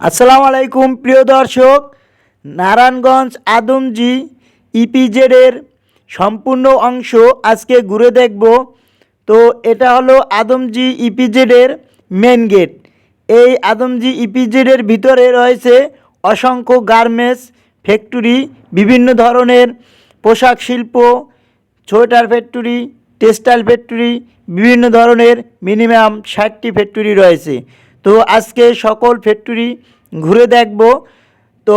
আসসালামু আলাইকুম প্রিয় দর্শক। নারায়ণগঞ্জ আদমজি ইপিজেডের সম্পূর্ণ অংশ আজকে ঘুরে দেখব। তো এটা হলো আদমজি ইপিজেডের মেন গেট এই আদমজি ইপিজেডের ভিতরে রয়েছে অসংখ্য গার্মেন্টস ফ্যাক্টরি বিভিন্ন ধরনের পোশাক শিল্প, সোয়েটার ফ্যাক্টরি টেক্সটাইল ফ্যাক্টরি বিভিন্ন ধরনের মিনিমাম ষাটটি ফ্যাক্টরি রয়েছে। তো আজকে সকল ফ্যাক্টরি ঘুরে দেখব। তো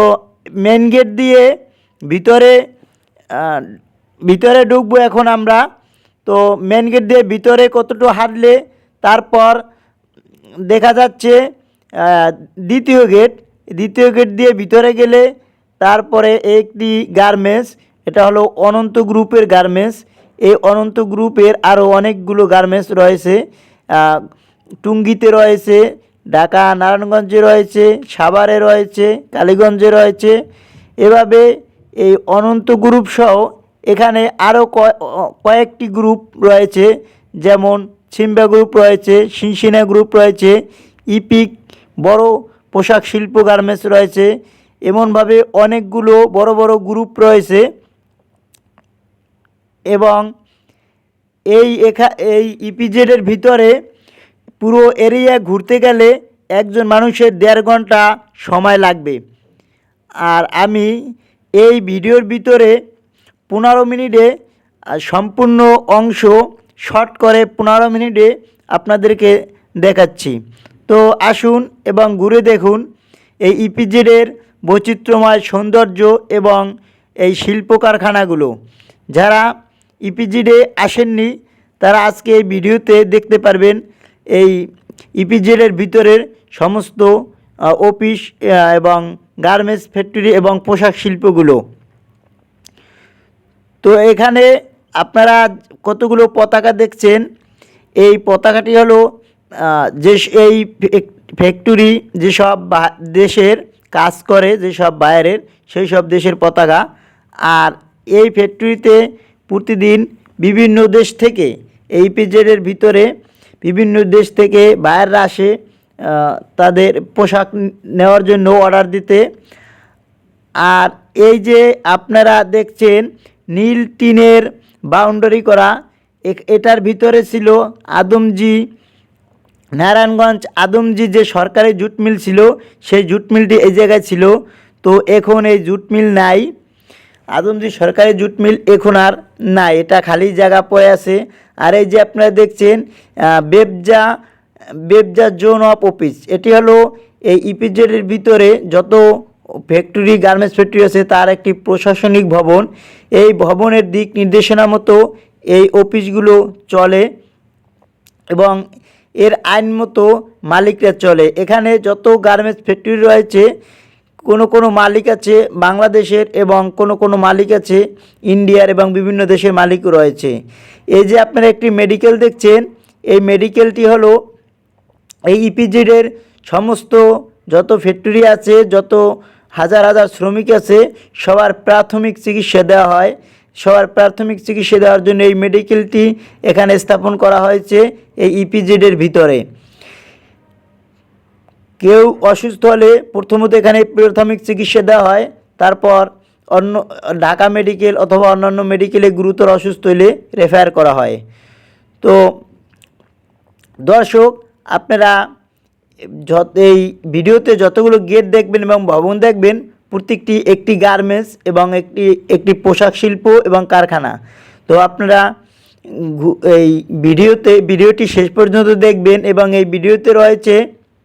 মেন গেট দিয়ে ভিতরে ভিতরে ঢুকবো এখন আমরা। তো মেন গেট দিয়ে ভিতরে কতটুকু হাঁটলে তারপর দেখা যাচ্ছে দ্বিতীয় গেট দ্বিতীয় গেট দিয়ে ভিতরে গেলে তারপরে একটি গার্মেন্টস এটা হলো অনন্ত গ্রুপের গার্মেন্টস এই অনন্ত গ্রুপের আরও অনেকগুলো গার্মেন্টস রয়েছে টুঙ্গিতে রয়েছে ঢাকা, নারায়ণগঞ্জে রয়েছে, সাভারে রয়েছে, কালীগঞ্জে রয়েছে। এভাবে এই অনন্ত গ্রুপ সহ এখানে আরও কয়েকটি গ্রুপ রয়েছে। যেমন সিম্বা গ্রুপ রয়েছে সিনসিনা গ্রুপ রয়েছে, ইপিক, বড় পোশাক শিল্প গার্মেন্টস রয়েছে। এমনভাবে অনেকগুলো বড় বড় গ্রুপ রয়েছে। এবং এই এখা এই ইপিজেডের ভিতরে পুরো এরিয়া ঘুরতে গেলে একজন মানুষের দেড় ঘণ্টা সময় লাগবে। আর আমি এই ভিডিওর ভিতরে পনেরো মিনিটে সম্পূর্ণ অংশ শর্ট করে পনেরো মিনিটে আপনাদেরকে দেখাচ্ছি। তো আসুন এবং ঘুরে দেখুন এই ইপিজেডের বৈচিত্র্যময় সৌন্দর্য এবং এই শিল্প কারখানাগুলো যারা ইপিজিডে আসেননি, তারা আজকে এই ভিডিওতে দেখতে পারবেন এই ইপিজেডের ভিতরের সমস্ত অফিস এবং গার্মেন্টস ফ্যাক্টরি এবং পোশাক শিল্পগুলো। তো এখানে আপনারা কতগুলো পতাকা দেখছেন? এই পতাকাটি হলো যে এই ফ্যাক্টরি যেসব দেশের কাজ করে, যেসব বাইরের সেই সব দেশের পতাকা। আর এই ফ্যাক্টরিতে প্রতিদিন বিভিন্ন দেশ থেকে এই পিজেডের ভিতরে বিভিন্ন দেশ থেকে বাইররা আসে তাদের পোশাক নেওয়ার জন্য অর্ডার দিতে। আর এই যে আপনারা দেখছেন, নীল টিনের বাউন্ডারি করা এটার ভিতরে ছিল আদমজি, নারায়ণগঞ্জ আদমজি যে সরকারি জুট মিল ছিল, সেই জুট মিলটি এই জায়গায় ছিল। তো এখন এই জুট মিল নাই। আদমজি সরকারি জুট মিল এখন আর নাই, এটা খালি জায়গা পড়ে আছে। আর এই যে আপনারা দেখছেন বেবজা বেবজা জোন অফ অফিস, এটি হলো এই ইপিজেডের ভিতরে যত ফ্যাক্টরি, গার্মেন্টস ফ্যাক্টরি আছে, তার একটি প্রশাসনিক ভবন। এই ভবনের দিক নির্দেশনা মতো এই অফিসগুলো চলে এবং এর আইন মতো মালিকরা চলে। এখানে যত গার্মেন্টস ফ্যাক্টরি রয়েছে কোনো কোনো মালিক আছে বাংলাদেশের এবং কোনো কোনো মালিক আছে ইন্ডিয়ার এবং বিভিন্ন দেশের মালিকও রয়েছে। এই যে আপনারা একটি মেডিকেল দেখছেন, এই মেডিকেলটি হলো এই ইপিজেডের সমস্ত যত ফ্যাক্টরি আছে, যত হাজার হাজার শ্রমিক আছে, সবার প্রাথমিক চিকিৎসা দেওয়া হয়। সবার প্রাথমিক চিকিৎসা দেওয়ার জন্য এই মেডিকেলটি এখানে স্থাপন করা হয়েছে এই ইপিজেডের ভিতরে। কেউ অসুস্থ হলে প্রথমত এখানে প্রাথমিক চিকিৎসা দেওয়া হয়, তারপর অন্য, ঢাকা মেডিকেল অথবা অন্যান্য মেডিকেলে গুরুতর অসুস্থ হলে রেফার করা হয়। তো দর্শক, আপনারা যত, এই ভিডিওতে যতগুলো গেট দেখবেন এবং ভবন দেখবেন, প্রত্যেকটি একটি গার্মেন্টস এবং একটি একটি পোশাক শিল্প এবং কারখানা। তো আপনারা এই ভিডিওতে, ভিডিওটি শেষ পর্যন্ত দেখবেন এবং এই ভিডিওতে রয়েছে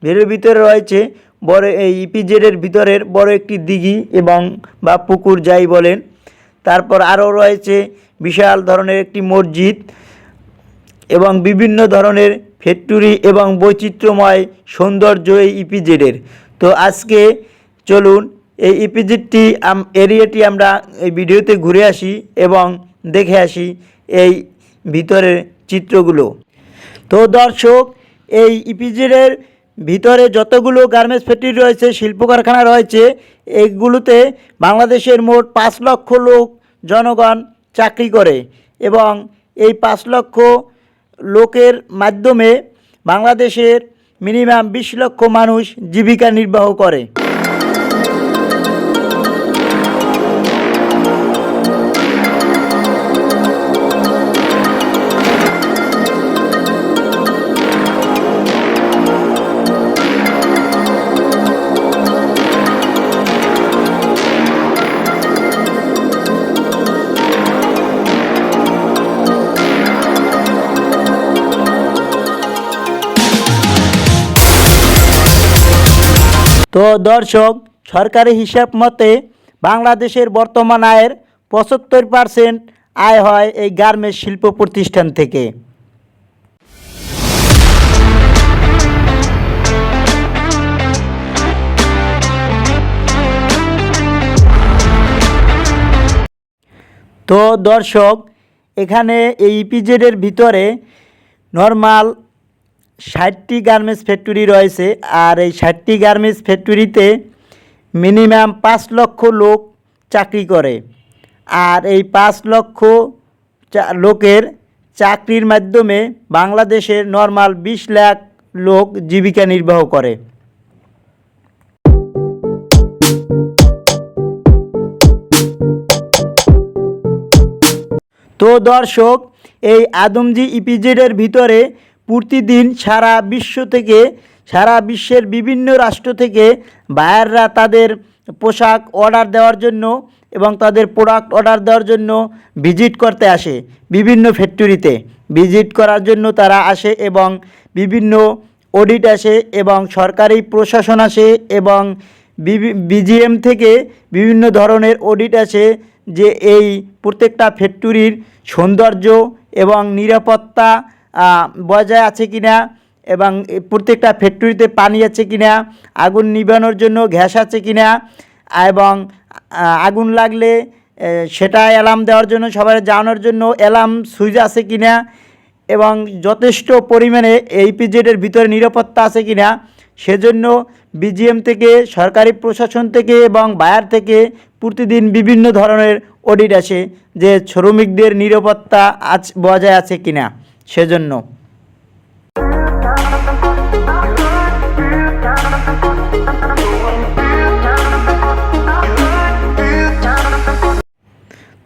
ভিডিওর ভিতরে রয়েছে বড় এই ইপিজেডের ভিতরের বড় একটি দিঘি এবং বা পুকুর যাই বলেন। তারপর আরও রয়েছে বিশাল ধরনের একটি মসজিদ এবং বিভিন্ন ধরনের ফ্যাক্টরি এবং বৈচিত্র্যময় সৌন্দর্য এই ইপিজেডের। তো আজকে চলুন এই ইপিজেডটি এরিয়াটি আমরা এই ভিডিওতে ঘুরে আসি এবং দেখে আসি এই ভিতরের চিত্রগুলো। তো দর্শক, এই ইপিজেডের ভিতরে যতগুলো গার্মেন্টস ফ্যাক্টরি রয়েছে শিল্প কারখানা রয়েছে এইগুলোতে বাংলাদেশের মোট পাঁচ লক্ষ লোক, জনগণ চাকরি করে এবং এই পাঁচ লক্ষ লোকের মাধ্যমে বাংলাদেশের মিনিমাম বিশ লক্ষ মানুষ জীবিকা নির্বাহ করে। তো দর্শক, সরকারি হিসাব মতে বাংলাদেশের বর্তমান আয়ের পঁচাত্তর পার্সেন্ট আয় হয় এই গার্মেন্টস শিল্প প্রতিষ্ঠান থেকে। তো দর্শক, এখানে এই ইপিজেডের ভিতরে নর্মাল ষাটটি গার্মেন্টস ফ্যাক্টরি রয়েছে আর এই ষাটটি গার্মেন্টস ফ্যাক্টরিতে মিনিমাম পাঁচ লক্ষ লোক চাকরি করে। আর এই পাঁচ লক্ষ লোকের চাকরির মাধ্যমে বাংলাদেশের নর্মাল বিশ লাখ লোক জীবিকা নির্বাহ করে। তো দর্শক, এই আদমজি ইপিজেডের ভিতরে প্রতিদিন সারা বিশ্ব থেকে, সারা বিশ্বের বিভিন্ন রাষ্ট্র থেকে বায়াররা তাদের পোশাক অর্ডার দেওয়ার জন্য এবং তাদের প্রোডাক্ট অর্ডার দেওয়ার জন্য ভিজিট করতে আসে বিভিন্ন ফ্যাক্টরিতে ভিজিট করার জন্য তারা আসে এবং বিভিন্ন অডিট আসে এবং সরকারি প্রশাসন আসে এবং বিজিএম থেকে বিভিন্ন ধরনের অডিট আসে যে এই প্রত্যেকটা ফ্যাক্টরির সৌন্দর্য এবং নিরাপত্তা বজায় আছে কিনা এবং প্রত্যেকটা ফ্যাক্টরিতে পানি আছে কিনা, আগুন নিবানোর জন্য গ্যাস আছে কিনা এবং আগুন লাগলে সেটা অ্যালার্ম দেওয়ার জন্য, সবাই জানানোর জন্য অ্যালার্ম সুইচ আছে কিনা এবং যথেষ্ট পরিমাণে এই পিজেডের ভিতরে নিরাপত্তা আছে কিনা, সেজন্য বিজিএম থেকে, সরকারি প্রশাসন থেকে এবং বায়ার থেকে প্রতিদিন বিভিন্ন ধরনের অডিট আসে যে শ্রমিকদের নিরাপত্তা আছ, বজায় আছে কিনা। সেজন্য।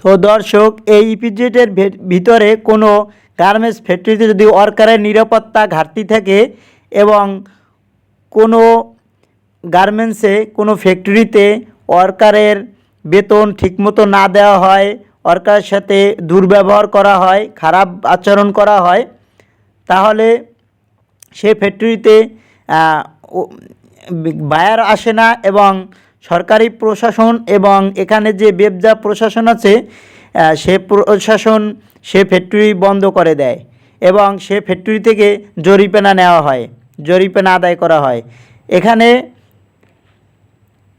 তো দর্শক, এই ইপিজেটের ভিতরে কোনো গার্মেন্টস ফ্যাক্টরিতে যদি ওয়ার্কারের নিরাপত্তা ঘাটতি থাকে এবং কোনো গার্মেন্টসে কোনো ফ্যাক্টরিতে ওয়ার্কারের বেতন ঠিকমতো না দেওয়া হয় ওয়ার্কারের সাথে দুর্ব্যবহার করা হয়, খারাপ আচরণ করা হয়, তাহলে সে ফ্যাক্টরিতে বায়ার আসে না এবং সরকারি প্রশাসন এবং এখানে যে বেবজা প্রশাসন আছে সে প্রশাসন সে ফ্যাক্টরি বন্ধ করে দেয় এবং সে ফ্যাক্টরি থেকে জরিমানা নেওয়া হয় জরিমানা আদায় করা হয়। এখানে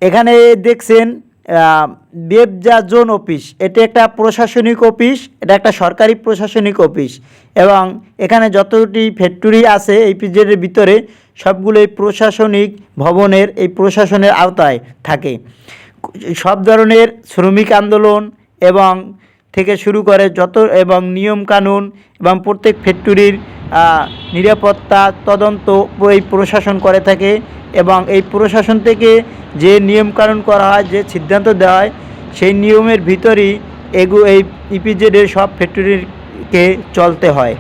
এখানে দেখছেন বেবজা জোন অফিস। এটি একটা প্রশাসনিক অফিস, এটা একটা সরকারি প্রশাসনিক অফিস এবং এখানে যতটি ফ্যাক্টরি আছে এই পিজেডের ভিতরে সবগুলোই প্রশাসনিক ভবনের এই প্রশাসনের আওতায় থাকে। সব ধরনের শ্রমিক আন্দোলন এবং থেকে শুরু করে যত এবং নিয়ম কানুন এবং প্রত্যেক ফ্যাক্টরির নিরাপত্তা তদন্ত এই প্রশাসন করে থাকে এবং এই প্রশাসন থেকে যে নিয়ম কানুন করা হয়, যে সিদ্ধান্ত দেওয়া হয়, সেই নিয়মের ভিতরই এগু, এই ইপিজেডের সব ফ্যাক্টরিকে চলতে হয়।